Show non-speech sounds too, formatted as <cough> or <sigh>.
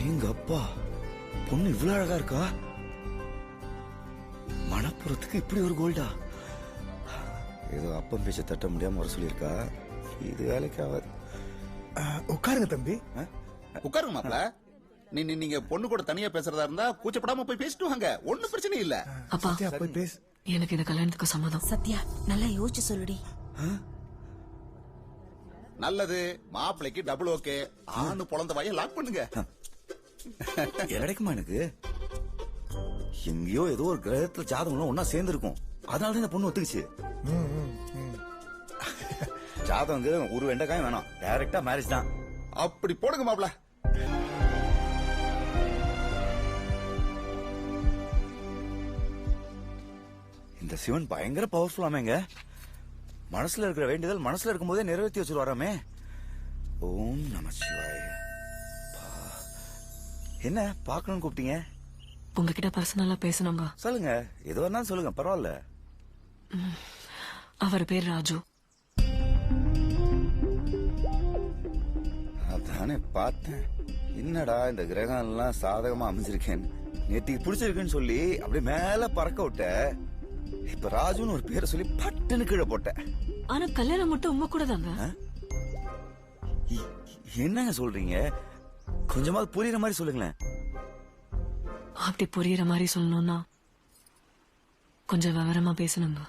எங்க அப்பா பொண்ணு இவ்வளவு அழகா இருக்கா? மணப்புறத்துக்கு இப்படி ஒரு கோல்டா ஏதோ அப்பம் பேச்ச தட்ட முடியாம வர சொல்லியிருக்கா? இது வேலைக்கு ஆகாது. ஆ, உட்காருங்க தம்பி. உட்காருங்க மாப்ள நீ நீங்க பொண்ணு கூட தனியா பேசுறதா இருந்தா கூச்சப்படாம போய் பேசிட்டு வாங்க. ஒண்ணும் பிரச்சனை இல்ல. அப்பா போய் பேசு. எனக்கு இந்த கல்யாணத்துக்கு சம்மதம். சத்யா நல்லா யோசிச்சு சொல்லுடி. நல்லது. மாப்பிளைக்கு டபுள் ஓகே ஆணு பொழந்த வாய லாக் பண்ணுங்க. <laughs> கிடைக்குமா எனக்கு? எங்கேயோ ஏதோ ஒரு கிரகத்துல ஜாதகம் ஒன்னா சேர்ந்துருக்கும். அதனால தான் இந்த பொண்ணு ஒத்துக்குச்சு. <laughs> ஜாதகம் ஒரு வெண்டைக்காயும் வேணாம். டைரக்டா மேரேஜ் தான். அப்படி போடுங்க மாப்ள இந்த சிவன் பயங்கர பவர்ஃபுல்லாமேங்க மனசுல இருக்கிற வேண்டுதல் மனசுல இருக்கும்போதே நிறைவேற்றி வச்சுட்டு வராமே ஓம் நம சிவாய. என்ன பார்க்கணும்னு கூப்பிட்டீங்க? உங்ககிட்ட பர்சனலா பேசணுங்க. சொல்லுங்க. எது வேணாலும் சொல்லுங்க பரவாயில்ல. அவர் பேர் ராஜு. அதானே பார்த்தேன். என்னடா இந்த கிரகம் எல்லாம் சாதகமா அமைஞ்சிருக்கேன் நேத்திக்கு பிடிச்சிருக்குன்னு சொல்லி அப்படியே மேல பறக்க விட்ட. இப்ப ராஜுன்னு ஒரு பேரை சொல்லி பட்டுன்னு கீழே போட்ட. ஆனா கல்யாணம் மட்டும் உங்க கூட தாங்க. என்னங்க சொல்றீங்க? கொஞ்சமாவது புரியுற மாதிரி சொல்லுங்களேன். அப்படி புரியுற மாதிரி சொல்லணும்னா கொஞ்சம் விவரமா பேசணுங்க.